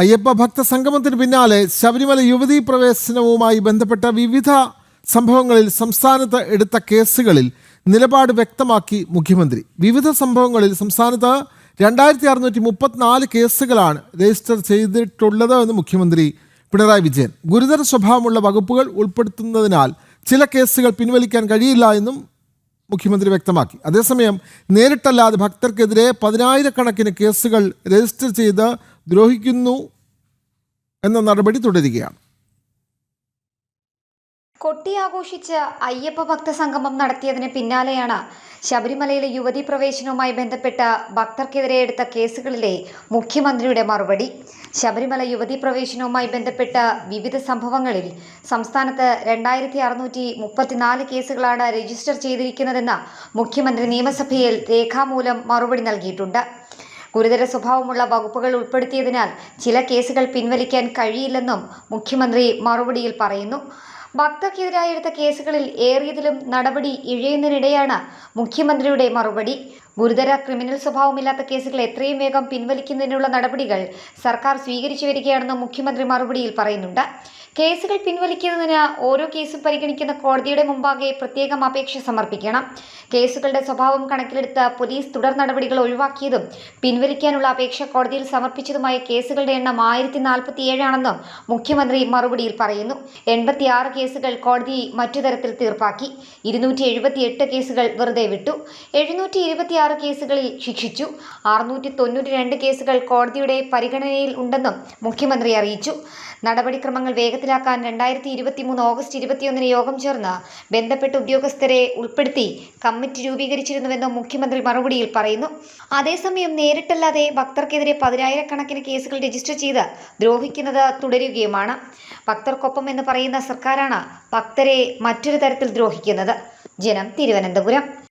അയ്യപ്പ ഭക്ത സംഗമത്തിന് പിന്നാലെ ശബരിമല യുവതീ പ്രവേശനവുമായി ബന്ധപ്പെട്ട വിവിധ സംഭവങ്ങളിൽ സംസ്ഥാനത്ത് എടുത്ത കേസുകളിൽ നിലപാട് വ്യക്തമാക്കി മുഖ്യമന്ത്രി. വിവിധ സംഭവങ്ങളിൽ സംസ്ഥാനത്ത് രണ്ടായിരത്തി അറുന്നൂറ്റി മുപ്പത്തിനാല് കേസുകളാണ് രജിസ്റ്റർ ചെയ്തിട്ടുള്ളത് എന്ന് മുഖ്യമന്ത്രി പിണറായി വിജയൻ. ഗുരുതര സ്വഭാവമുള്ള വകുപ്പുകൾ ഉൾപ്പെടുത്തുന്നതിനാൽ ചില കേസുകൾ പിൻവലിക്കാൻ കഴിയില്ല എന്നും മുഖ്യമന്ത്രി വ്യക്തമാക്കി. അതേസമയം നേരിട്ടല്ലാതെ ഭക്തർക്കെതിരെ പതിനായിരക്കണക്കിന് കേസുകൾ രജിസ്റ്റർ ചെയ്ത് ദ്രോഹിക്കുന്നു എന്ന നടപടി തുടരുകയാണ്. കൊട്ടിയാഘോഷിച്ച് അയ്യപ്പ ഭക്ത സംഗമം നടത്തിയതിന് പിന്നാലെയാണ് ശബരിമലയിലെ യുവതി പ്രവേശനവുമായി ബന്ധപ്പെട്ട ഭക്തർക്കെതിരെ എടുത്ത കേസുകളിലെ മുഖ്യമന്ത്രിയുടെ മറുപടി. ശബരിമല യുവതി പ്രവേശനവുമായി ബന്ധപ്പെട്ട വിവിധ സംഭവങ്ങളിൽ സംസ്ഥാനത്ത് രണ്ടായിരത്തി അറുന്നൂറ്റി മുപ്പത്തിനാല് കേസുകളാണ് രജിസ്റ്റർ ചെയ്തിരിക്കുന്നതെന്ന് മുഖ്യമന്ത്രി നിയമസഭയിൽ രേഖാമൂലം മറുപടി നൽകിയിട്ടുണ്ട്. ഗുരുതര സ്വഭാവമുള്ള വകുപ്പുകൾ ഉൾപ്പെടുത്തിയതിനാൽ ചില കേസുകൾ പിൻവലിക്കാൻ കഴിയില്ലെന്നും മുഖ്യമന്ത്രി മറുപടിയിൽ പറയുന്നു. ഭക്തർക്കെതിരായി എടുത്ത കേസുകളിൽ ഏറിയതിലും നടപടി ഇഴയുന്നതിനിടെയാണ് മുഖ്യമന്ത്രിയുടെ മറുപടി. ഗുരുതര ക്രിമിനൽ സ്വഭാവമില്ലാത്ത കേസുകൾ എത്രയും വേഗം പിൻവലിക്കുന്നതിനുള്ള നടപടികൾ സർക്കാർ സ്വീകരിച്ചു വരികയാണെന്ന് മുഖ്യമന്ത്രി മറുപടിയിൽ പറയുന്നുണ്ട്. കേസുകൾ പിൻവലിക്കുന്നതിന് ഓരോ കേസും പരിഗണിക്കുന്ന കോടതിയുടെ മുമ്പാകെ പ്രത്യേകം അപേക്ഷ സമർപ്പിക്കണം. കേസുകളുടെ സ്വഭാവം കണക്കിലെടുത്ത് പോലീസ് തുടർ നടപടികൾ ഒഴിവാക്കിയതും പിൻവലിക്കാനുള്ള അപേക്ഷ കോടതിയിൽ സമർപ്പിച്ചതുമായ കേസുകളുടെ എണ്ണം ആയിരത്തി നാൽപ്പത്തിയേഴാണെന്നും മുഖ്യമന്ത്രി മറുപടിയിൽ പറയുന്നു. എൺപത്തിയാറ് കേസുകൾ കോടതി മറ്റു തരത്തിൽ തീർപ്പാക്കി. ഇരുന്നൂറ്റി എഴുപത്തിയെട്ട് കേസുകൾ വെറുതെ വിട്ടു. എഴുന്നൂറ്റി ഇരുപത്തിയാറ് കേസുകളിൽ ശിക്ഷിച്ചു. അറുന്നൂറ്റി തൊണ്ണൂറ്റി രണ്ട് കേസുകൾ കോടതിയുടെ പരിഗണനയിൽ ഉണ്ടെന്നും മുഖ്യമന്ത്രി അറിയിച്ചു. നടപടിക്രമങ്ങൾ വേഗത്തിലാക്കാൻ രണ്ടായിരത്തി ഇരുപത്തി മൂന്ന് ഓഗസ്റ്റ് ഇരുപത്തിയൊന്നിന് യോഗം ചേർന്ന് ബന്ധപ്പെട്ട ഉദ്യോഗസ്ഥരെ ഉൾപ്പെടുത്തി കമ്മിറ്റി രൂപീകരിച്ചിരുന്നുവെന്നും മുഖ്യമന്ത്രി മറുപടിയിൽ പറയുന്നു. അതേസമയം നേരിട്ടല്ലാതെ ഭക്തർക്കെതിരെ പതിനായിരക്കണക്കിന് കേസുകൾ രജിസ്റ്റർ ചെയ്ത് ദ്രോഹിക്കുന്നത് തുടരുകയുമാണ്. ഭക്തർക്കൊപ്പം എന്ന് പറയുന്ന ഭക്തരെ മറ്റൊരു തരത്തിൽ ദ്രോഹിക്കുന്നത്? ജനം തിരുവനന്തപുരം.